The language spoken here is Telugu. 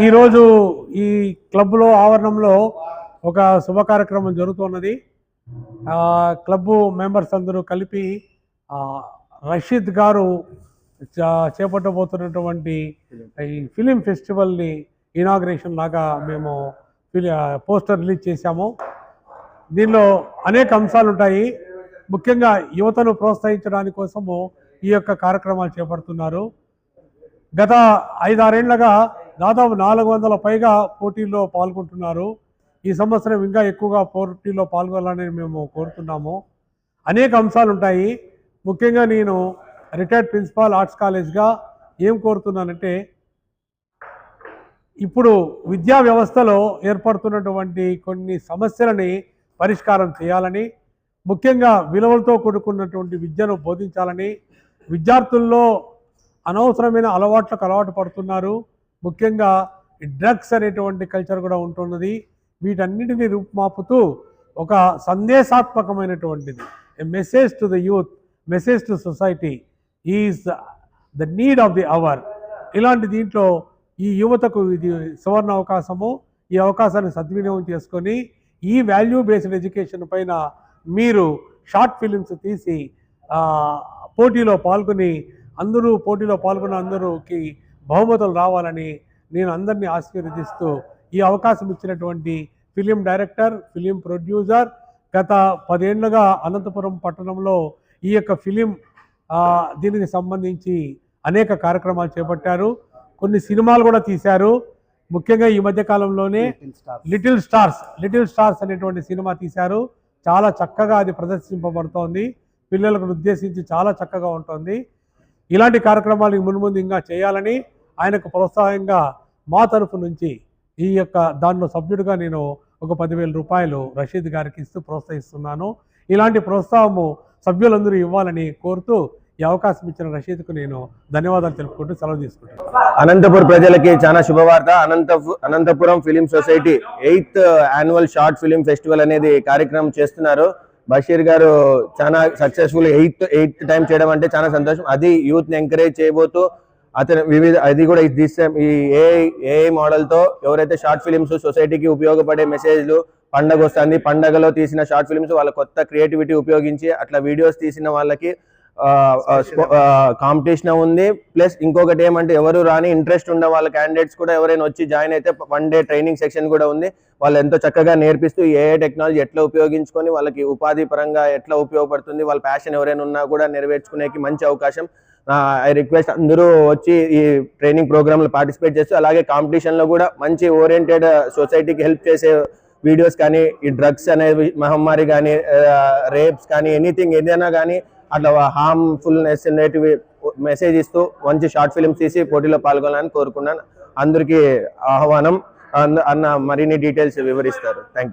ఈరోజు ఈ క్లబ్లో ఆవరణంలో ఒక శుభ కార్యక్రమం జరుగుతున్నది. క్లబ్బు క్లబ్ మెంబర్స్ అందరూ కలిపి రషీద్ గారు చ- చేపట్టబోతున్నటువంటి ఈ ఫిలిం ఫెస్టివల్ని ఇనాగ్రేషన్ లాగా మేము ఫిలి- పోస్టర్ రిలీజ్ చేశాము. దీనిలో అనేక అంశాలు ఉంటాయి. ముఖ్యంగా యువతను ప్రోత్సహించడానికి కోసము ఈ యొక్క కార్యక్రమాలు చేపడుతున్నారు. గత ఐదారేళ్ళుగా దాదాపు నాలుగు వందల పైగా పోటీల్లో పాల్గొంటున్నారు. ఈ సంవత్సరం ఇంకా ఎక్కువగా పోటీల్లో పాల్గొనాలని మేము కోరుతున్నాము. అనేక అంశాలు ఉంటాయి ముఖ్యంగా నేను రిటైర్డ్ ప్రిన్సిపాల్ ఆర్ట్స్ కాలేజ్గా ఏం కోరుతున్నానంటే ఇప్పుడు విద్యా వ్యవస్థలో ఏర్పడుతున్నటువంటి కొన్ని సమస్యలని పరిష్కారం చేయాలని ముఖ్యంగా విలువలతో కూడుకున్నటువంటి విద్యను బోధించాలని విద్యార్థుల్లో అనవసరమైన అలవాట్లకు అలవాటు పడుతున్నారు. ముఖ్యంగా డ్రగ్స్ అనేటువంటి కల్చర్ కూడా ఉంటున్నది. వీటన్నిటిని రూపుమాపుతూ ఒక సందేశాత్మకమైనటువంటిది. A message to the youth message to society is the need of the hour ఇలాంటి దీంట్లో ఈ యువతకు ఇది సువర్ణ అవకాశము. ఈ అవకాశాన్ని సద్వినియోగం చేసుకొని ఈ వాల్యూ బేస్డ్ ఎడ్యుకేషన్ పైన మీరు షార్ట్ ఫిలిమ్స్ తీసి పోటీలో పాల్గొని అందరూ పోటీలో పాల్గొన్న అందరూకి బహుమతులు రావాలని నేను అందరినీ ఆశీర్వదిస్తూ ఈ అవకాశం ఇచ్చినటువంటి ఫిలిం డైరెక్టర్ ఫిలిం ప్రొడ్యూసర్ గత పదేళ్ళుగా అనంతపురం పట్టణంలో ఈ యొక్క ఫిలిం దీనికి సంబంధించి అనేక కార్యక్రమాలు చేపట్టారు. కొన్ని సినిమాలు కూడా తీశారు. ముఖ్యంగా ఈ మధ్య కాలంలోనే లిటిల్ స్టార్స్ లిటిల్ స్టార్స్ అనేటువంటి సినిమా తీశారు. చాలా చక్కగా అది ప్రదర్శింపబడుతోంది. పిల్లలకు ఉద్దేశించి చాలా చక్కగా ఉంటుంది. ఇలాంటి కార్యక్రమాలు మున్ముందు ఇంకా చేయాలని ఆయనకు ప్రోత్సాహంగా మా తరఫు నుంచి ఈ యొక్క దానిలో సభ్యుడిగా నేను ఒక పదివేల రూపాయలు రషీద్ గారికి ఇస్తూ ప్రోత్సహిస్తున్నాను. ఇలాంటి ప్రోత్సాహము సభ్యులందరూ ఇవ్వాలని కోరుతూ ఈ అవకాశం ఇచ్చిన రషీద్కు నేను ధన్యవాదాలు తెలుపుకుంటూ సెలవు తీసుకుంటాను. అనంతపురం ప్రజలకి చాలా శుభవార్త. అనంతపు Anantapuram film society eighth annual short film festival అనేది కార్యక్రమం చేస్తున్నారు. బషీర్ గారు చాలా సక్సెస్ఫుల్ ఎయిత్ ఎయిత్ టైం చేయడం అంటే చాలా సంతోషం. అది యూత్ని ఎంకరేజ్ చేయబోతూ అతను వివిధ అది కూడా దిస్ ఈ ఏ ఏ మోడల్తో ఎవరైతే షార్ట్ ఫిలిమ్స్ సొసైటీకి ఉపయోగపడే మెసేజ్లు పండగ వస్తుంది పండగలో తీసిన షార్ట్ ఫిలిమ్స్ వాళ్ళ కొత్త క్రియేటివిటీ ఉపయోగించి అట్లా వీడియోస్ తీసిన వాళ్ళకి కాంపిటీషన్ ఉంది. ప్లస్ ఇంకొకటి ఏమంటే ఎవరు రాని ఇంట్రెస్ట్ ఉన్న వాళ్ళ క్యాండిడేట్స్ కూడా ఎవరైనా వచ్చి జాయిన్ అయితే వన్ డే ట్రైనింగ్ సెక్షన్ కూడా ఉంది. వాళ్ళు ఎంతో చక్కగా నేర్పిస్తూ ఏ టెక్నాలజీ ఎట్లా ఉపయోగించుకొని వాళ్ళకి ఉపాధి పరంగా ఎట్లా ఉపయోగపడుతుంది వాళ్ళ ప్యాషన్ ఎవరైనా ఉన్నా కూడా నెరవేర్చుకునేకి మంచి అవకాశం. ఐ రిక్వెస్ట్ అందరూ వచ్చి ఈ ట్రైనింగ్ ప్రోగ్రామ్లు పార్టిసిపేట్ చేస్తూ అలాగే కాంపిటీషన్లో కూడా మంచి ఓరియంటెడ్ సొసైటీకి హెల్ప్ చేసే వీడియోస్ కానీ ఈ డ్రగ్స్ అనేవి మహమ్మారి కానీ రేప్స్ కానీ ఎనీథింగ్ ఏదైనా కానీ అట్లా హార్మ్ఫుల్నెస్ అనేటివి మెసేజ్ ఇస్తూ మంచి షార్ట్ ఫిల్మ్స్ తీసి పోటీలో పాల్గొనాలని కోరుకున్నాను. అందరికీ ఆహ్వానం. అన్న మరిన్ని డీటెయిల్స్ వివరిస్తారు. థ్యాంక్